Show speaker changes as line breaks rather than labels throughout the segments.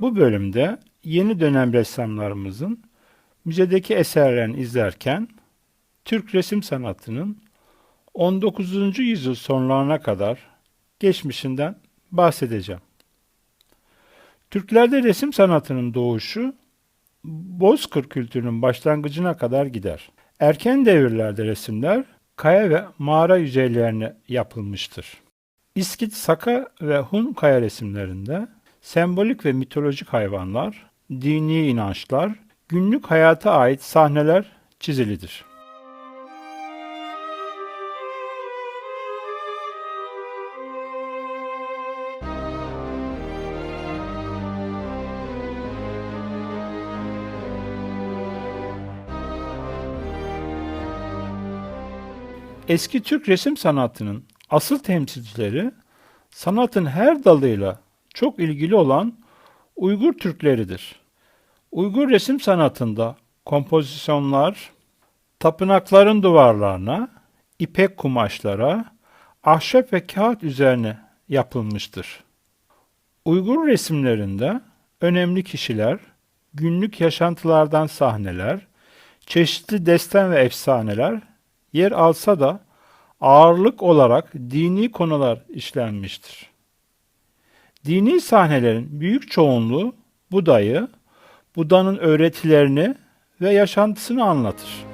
Bu bölümde yeni dönem ressamlarımızın müzedeki eserlerini izlerken Türk resim sanatının 19. yüzyıl sonlarına kadar geçmişinden bahsedeceğim. Türklerde resim sanatının doğuşu Bozkır kültürünün başlangıcına kadar gider. Erken devirlerde resimler kaya ve mağara yüzeylerine yapılmıştır. İskit, Saka ve Hun kaya resimlerinde sembolik ve mitolojik hayvanlar, dini inançlar, günlük hayata ait sahneler çizilidir. Eski Türk resim sanatının asıl temsilcileri sanatın her dalıyla çok ilgili olan Uygur Türkleridir. Uygur resim sanatında kompozisyonlar tapınakların duvarlarına, ipek kumaşlara, ahşap ve kağıt üzerine yapılmıştır. Uygur resimlerinde önemli kişiler, günlük yaşantılardan sahneler, çeşitli destan ve efsaneler yer alsa da ağırlık olarak dini konular işlenmiştir. Dini sahnelerin büyük çoğunluğu Buda'yı, Buda'nın öğretilerini ve yaşantısını anlatır.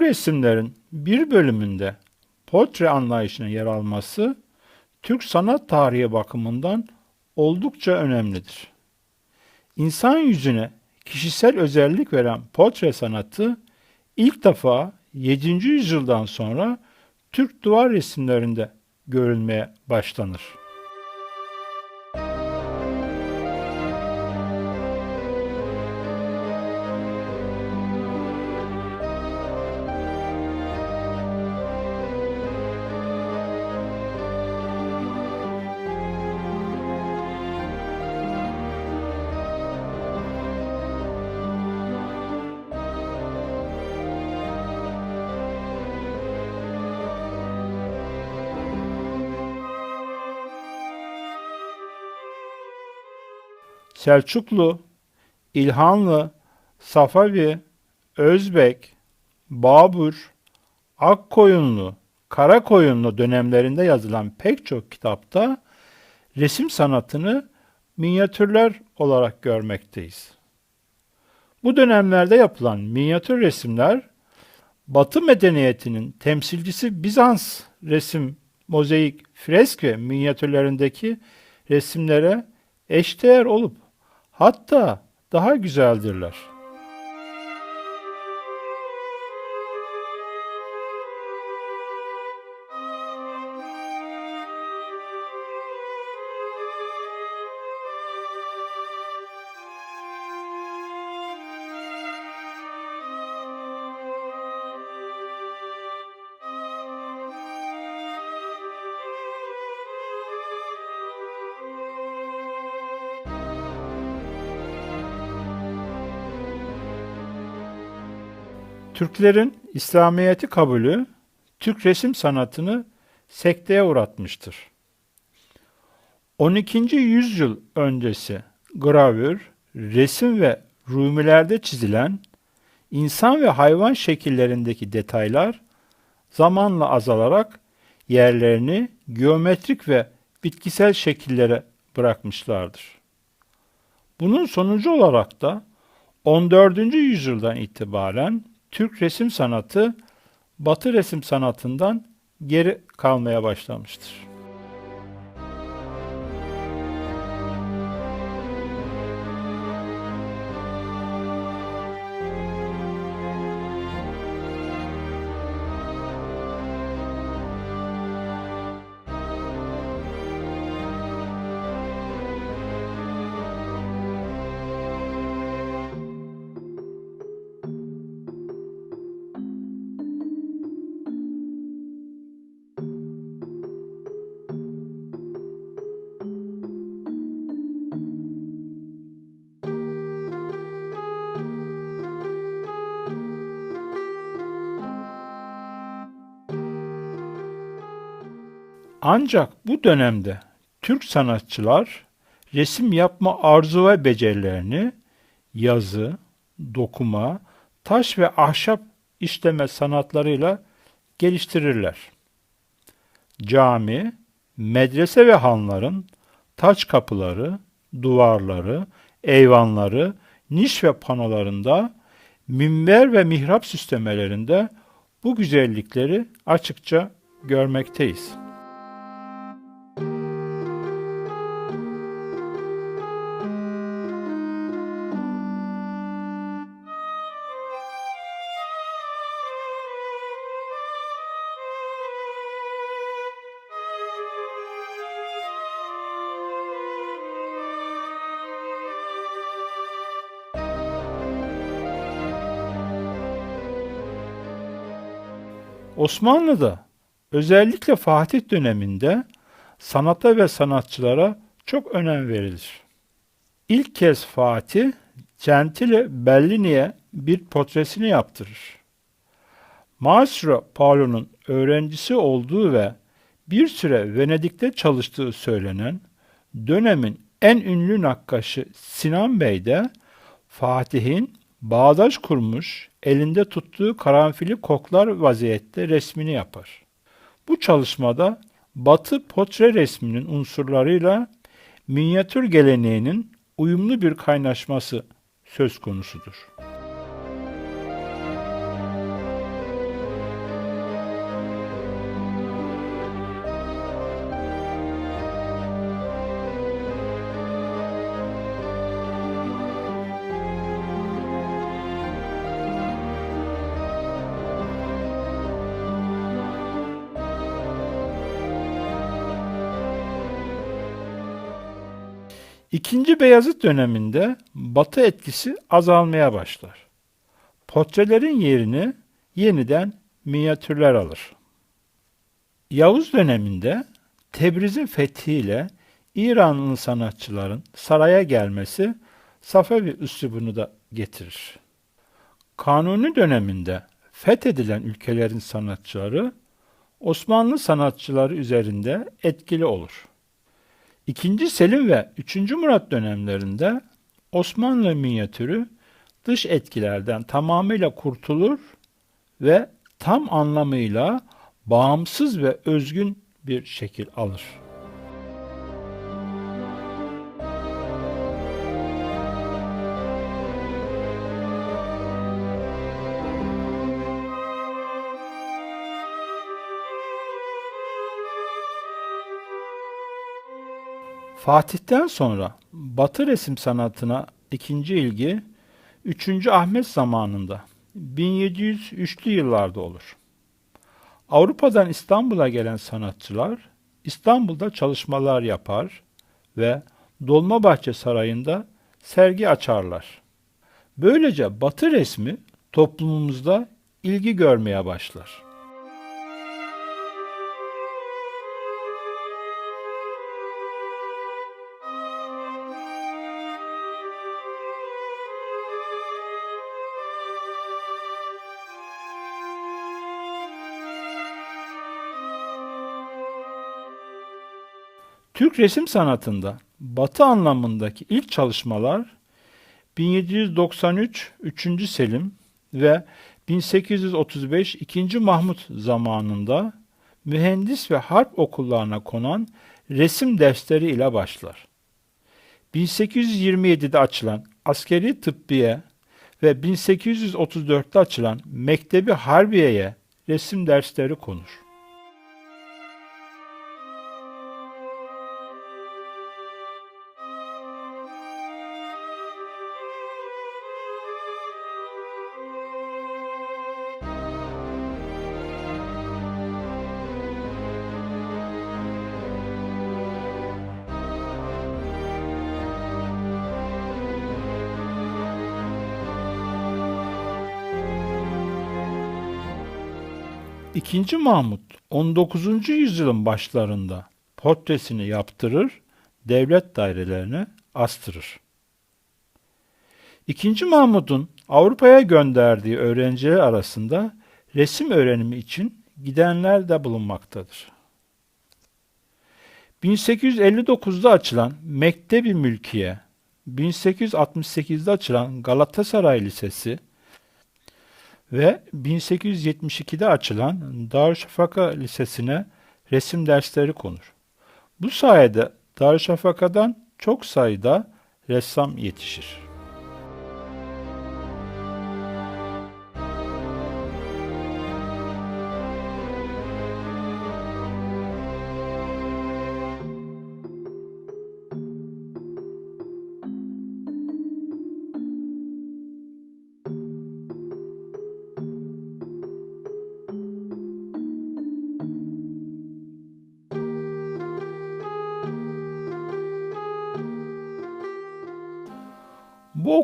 Bu resimlerin bir bölümünde portre anlayışının yer alması Türk sanat tarihi bakımından oldukça önemlidir. İnsan yüzüne kişisel özellik veren portre sanatı ilk defa 7. yüzyıldan sonra Türk duvar resimlerinde görülmeye başlanır. Selçuklu, İlhanlı, Safavi, Özbek, Babur, Akkoyunlu, Karakoyunlu dönemlerinde yazılan pek çok kitapta resim sanatını minyatürler olarak görmekteyiz. Bu dönemlerde yapılan minyatür resimler Batı medeniyetinin temsilcisi Bizans resim, mozaik, fresk ve minyatürlerindeki resimlere eşdeğer olup hatta daha güzeldirler. Türklerin İslamiyet'i kabulü Türk resim sanatını sekteye uğratmıştır. 12. yüzyıl öncesi gravür, resim ve rumilerde çizilen insan ve hayvan şekillerindeki detaylar zamanla azalarak yerlerini geometrik ve bitkisel şekillere bırakmışlardır. Bunun sonucu olarak da 14. yüzyıldan itibaren Türk resim sanatı Batı resim sanatından geri kalmaya başlamıştır. Ancak bu dönemde Türk sanatçılar resim yapma arzu ve becerilerini yazı, dokuma, taş ve ahşap işleme sanatlarıyla geliştirirler. Cami, medrese ve hanların taç kapıları, duvarları, eyvanları, niş ve panolarında, minber ve mihrap süslemelerinde bu güzellikleri açıkça görmekteyiz. Osmanlı'da özellikle Fatih döneminde sanata ve sanatçılara çok önem verilir. İlk kez Fatih Gentile Bellini'ye bir portresini yaptırır. Maestro Paolo'nun öğrencisi olduğu ve bir süre Venedik'te çalıştığı söylenen dönemin en ünlü nakkaşı Sinan Bey de Fatih'in bağdaş kurmuş, elinde tuttuğu karanfili koklar vaziyette resmini yapar. Bu çalışmada Batı portre resminin unsurlarıyla minyatür geleneğinin uyumlu bir kaynaşması söz konusudur. İkinci Beyazıt döneminde Batı etkisi azalmaya başlar. Portrelerin yerini yeniden minyatürler alır. Yavuz döneminde Tebriz'in fethiyle İranlı sanatçıların saraya gelmesi Safevi üslubunu da getirir. Kanuni döneminde fethedilen ülkelerin sanatçıları Osmanlı sanatçıları üzerinde etkili olur. İkinci Selim ve üçüncü Murat dönemlerinde Osmanlı minyatürü dış etkilerden tamamıyla kurtulur ve tam anlamıyla bağımsız ve özgün bir şekil alır. Fatih'ten sonra Batı resim sanatına ikinci ilgi 3. Ahmet zamanında 1703'lü yıllarda olur. Avrupa'dan İstanbul'a gelen sanatçılar İstanbul'da çalışmalar yapar ve Dolmabahçe Sarayı'nda sergi açarlar. Böylece Batı resmi toplumumuzda ilgi görmeye başlar. Türk resim sanatında Batı anlamındaki ilk çalışmalar 1793 3. Selim ve 1835 2. Mahmut zamanında mühendis ve harp okullarına konan resim dersleri ile başlar. 1827'de açılan askeri tıbbiye ve 1834'te açılan Mektebi Harbiye'ye resim dersleri konur. İkinci Mahmut 19. yüzyılın başlarında portresini yaptırır, devlet dairelerine astırır. İkinci Mahmut'un Avrupa'ya gönderdiği öğrenciler arasında resim öğrenimi için gidenler de bulunmaktadır. 1859'da açılan Mektebi Mülkiye, 1868'de açılan Galatasaray Lisesi, ve 1872'de açılan Darüşşafaka Lisesi'ne resim dersleri konur. Bu sayede Darüşşafaka'dan çok sayıda ressam yetişir.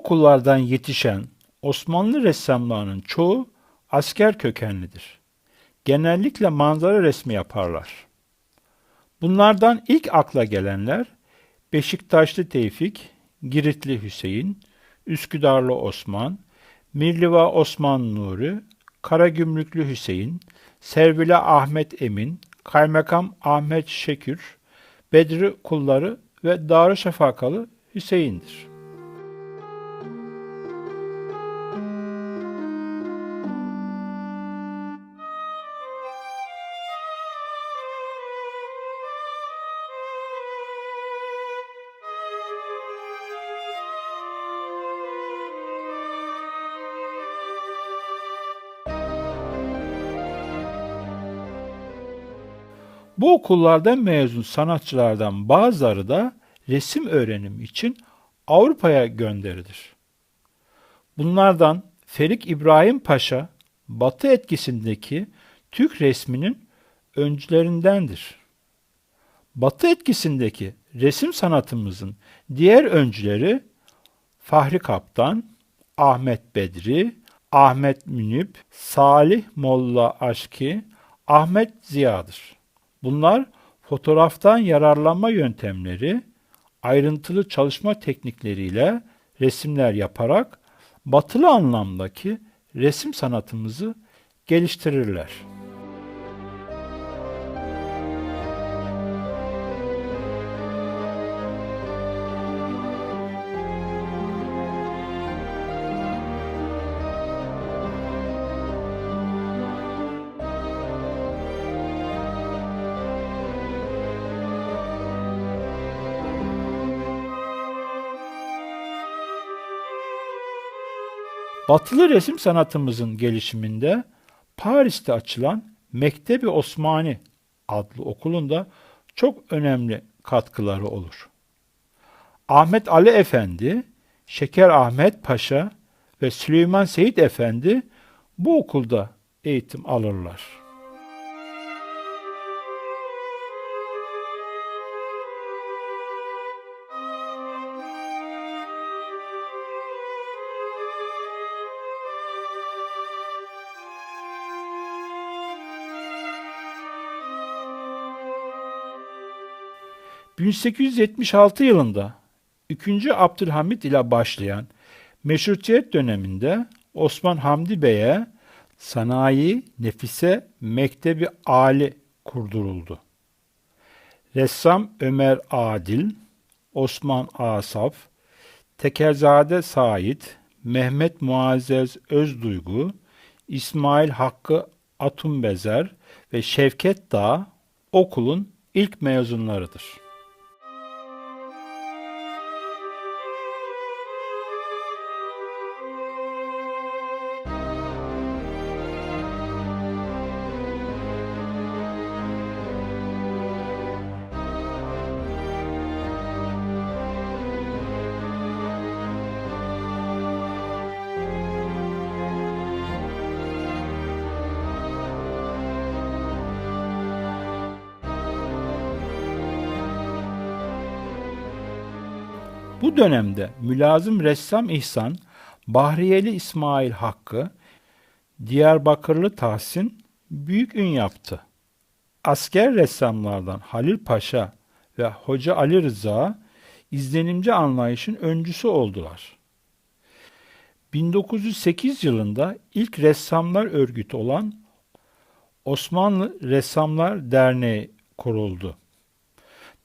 Okullardan yetişen Osmanlı ressamlarının çoğu asker kökenlidir. Genellikle manzara resmi yaparlar. Bunlardan ilk akla gelenler Beşiktaşlı Tevfik, Giritli Hüseyin, Üsküdarlı Osman, Mirliva Osman Nuri, Karagümrüklü Hüseyin, Servile Ahmet Emin, Kaymakam Ahmet Şekür, Bedri Kulları ve Darüşşafakalı Hüseyin'dir. Bu okullardan mezun sanatçılardan bazıları da resim öğrenimi için Avrupa'ya gönderilir. Bunlardan Ferik İbrahim Paşa, Batı etkisindeki Türk resminin öncülerindendir. Batı etkisindeki resim sanatımızın diğer öncüleri Fahri Kaptan, Ahmet Bedri, Ahmet Münip, Salih Molla Aşki, Ahmet Ziya'dır. Bunlar fotoğraftan yararlanma yöntemleri, ayrıntılı çalışma teknikleriyle resimler yaparak batılı anlamdaki resim sanatımızı geliştirirler. Batılı resim sanatımızın gelişiminde Paris'te açılan Mektebi Osmani adlı okulun da çok önemli katkıları olur. Ahmet Ali Efendi, Şeker Ahmet Paşa ve Süleyman Seyit Efendi bu okulda eğitim alırlar. 1876 yılında 2. Abdülhamit ile başlayan Meşrutiyet döneminde Osman Hamdi Bey'e Sanayi Nefise Mektebi Ali kurduruldu. Ressam Ömer Adil, Osman Asaf, Tekerzade Sait, Mehmet Muazzez Özduygu, İsmail Hakkı Atumbezer ve Şevket Dağ okulun ilk mezunlarıdır. Bu dönemde mülazım ressam İhsan, Bahriyeli İsmail Hakkı, Diyarbakırlı Tahsin büyük ün yaptı. Asker ressamlardan Halil Paşa ve Hoca Ali Rıza izlenimci anlayışın öncüsü oldular. 1908 yılında ilk ressamlar örgütü olan Osmanlı Ressamlar Derneği kuruldu.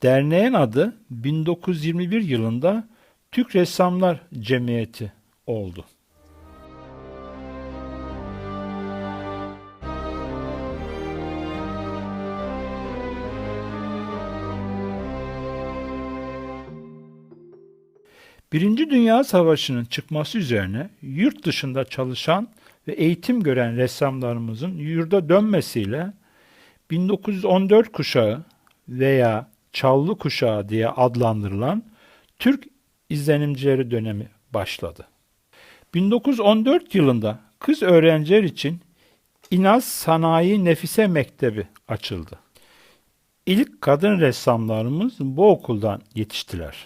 Derneğin adı 1921 yılında Türk Ressamlar Cemiyeti oldu. Birinci Dünya Savaşı'nın çıkması üzerine yurt dışında çalışan ve eğitim gören ressamlarımızın yurda dönmesiyle 1914 kuşağı veya Çallı kuşağı diye adlandırılan Türk izlenimcileri dönemi başladı. 1914 yılında kız öğrenciler için İnaz Sanayi Nefise Mektebi açıldı. İlk kadın ressamlarımız bu okuldan yetiştiler.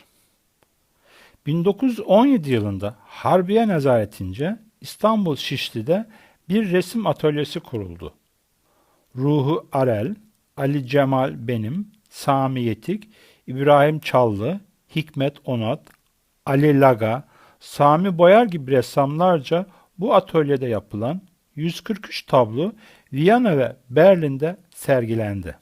1917 yılında Harbiye nezaretince İstanbul Şişli'de bir resim atölyesi kuruldu. Ruhu Arel, Ali Cemal Benim, Sami Yetik, İbrahim Çallı, Hikmet Onat, Ali Laga, Sami Boyar gibi ressamlarca bu atölyede yapılan 143 tablo Viyana ve Berlin'de sergilendi.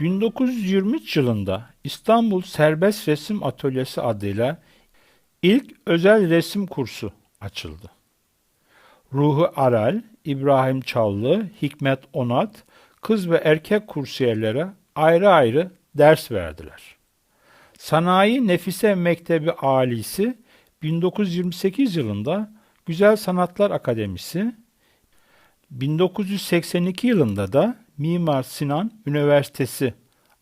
1923 yılında İstanbul Serbest Resim Atölyesi adıyla ilk özel resim kursu açıldı. Ruhu Aral, İbrahim Çallı, Hikmet Onat, kız ve erkek kursiyerlere ayrı ayrı ders verdiler. Sanayi Nefise Mektebi Alisi 1928 yılında Güzel Sanatlar Akademisi, 1982 yılında da Mimar Sinan Üniversitesi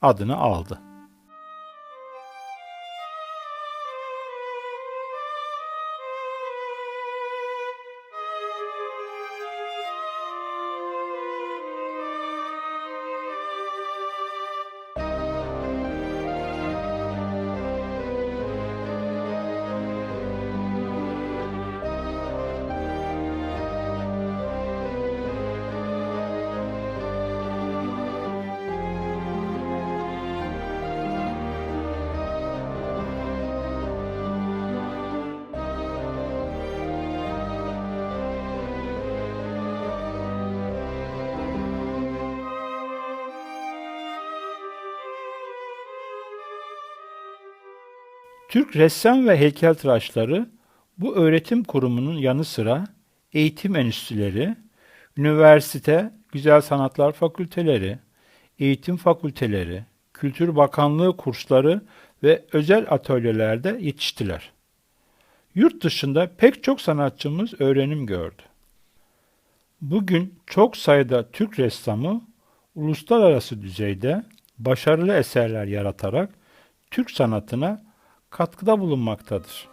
adını aldı. 'Türk Ressam ve Heykeltıraşları bu öğretim kurumunun yanı sıra eğitim enstitüleri, üniversite, güzel sanatlar fakülteleri, eğitim fakülteleri, Kültür Bakanlığı kursları ve özel atölyelerde yetiştiler. Yurt dışında pek çok sanatçımız öğrenim gördü. Bugün çok sayıda Türk ressamı uluslararası düzeyde başarılı eserler yaratarak Türk sanatına katkıda bulunmaktadır.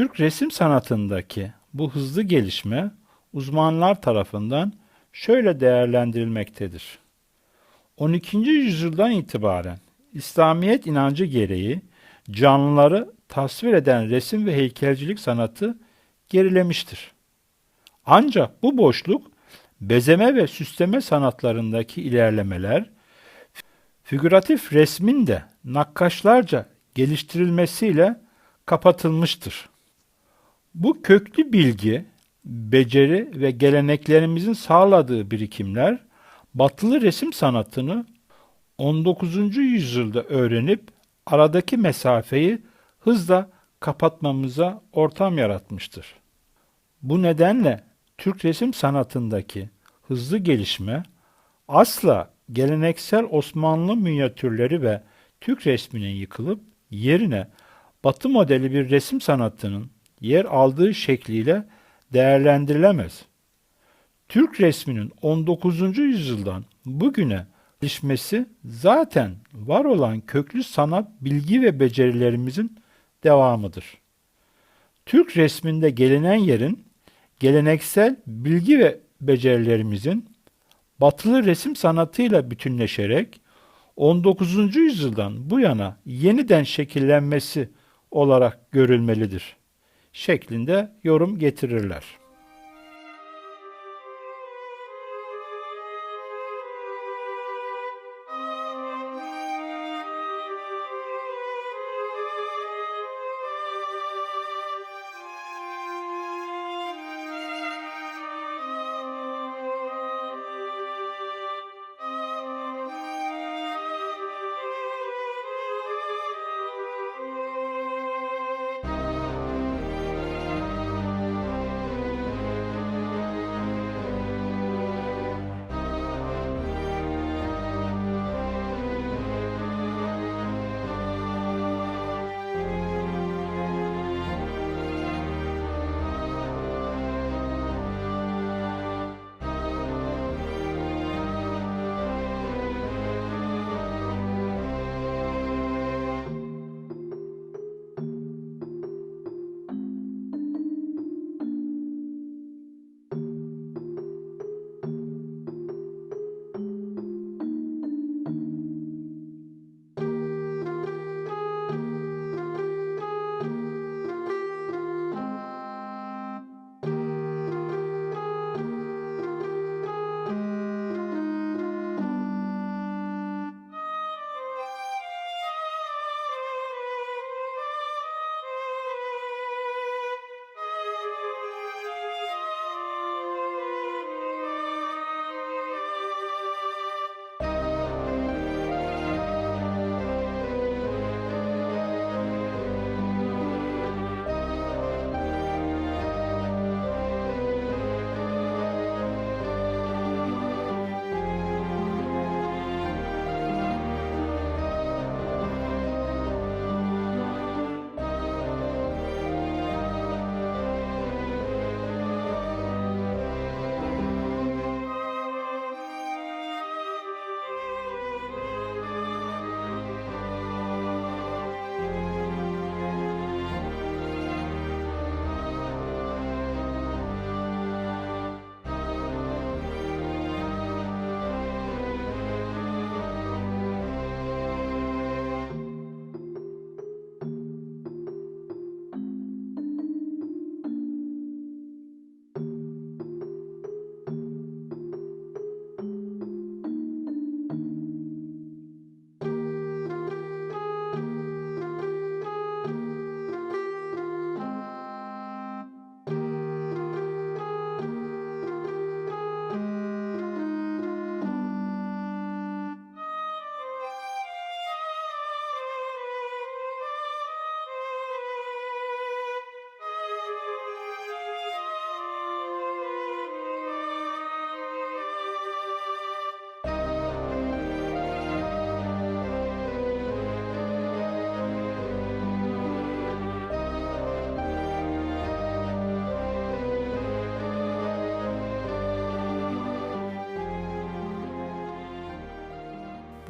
Türk resim sanatındaki bu hızlı gelişme uzmanlar tarafından şöyle değerlendirilmektedir. 12. yüzyıldan itibaren İslamiyet inancı gereği canlıları tasvir eden resim ve heykelcilik sanatı gerilemiştir. Ancak bu boşluk bezeme ve süsleme sanatlarındaki ilerlemeler figüratif resmin de nakkaşlarca geliştirilmesiyle kapatılmıştır. Bu köklü bilgi, beceri ve geleneklerimizin sağladığı birikimler batılı resim sanatını 19. yüzyılda öğrenip aradaki mesafeyi hızla kapatmamıza ortam yaratmıştır. Bu nedenle Türk resim sanatındaki hızlı gelişme asla geleneksel Osmanlı minyatürleri ve Türk resminin yıkılıp yerine Batı modeli bir resim sanatının yer aldığı şekliyle değerlendirilemez. Türk resminin 19. yüzyıldan bugüne gelişmesi zaten var olan köklü sanat bilgi ve becerilerimizin devamıdır. Türk resminde gelinen yerin geleneksel bilgi ve becerilerimizin batılı resim sanatıyla bütünleşerek 19. yüzyıldan bu yana yeniden şekillenmesi olarak görülmelidir şeklinde yorum getirirler.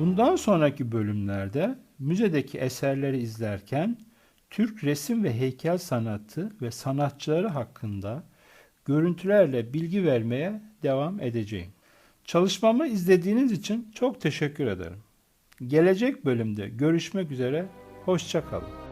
Bundan sonraki bölümlerde müzedeki eserleri izlerken Türk resim ve heykel sanatı ve sanatçıları hakkında görüntülerle bilgi vermeye devam edeceğim. Çalışmamı izlediğiniz için çok teşekkür ederim. Gelecek bölümde görüşmek üzere, hoşça kalın.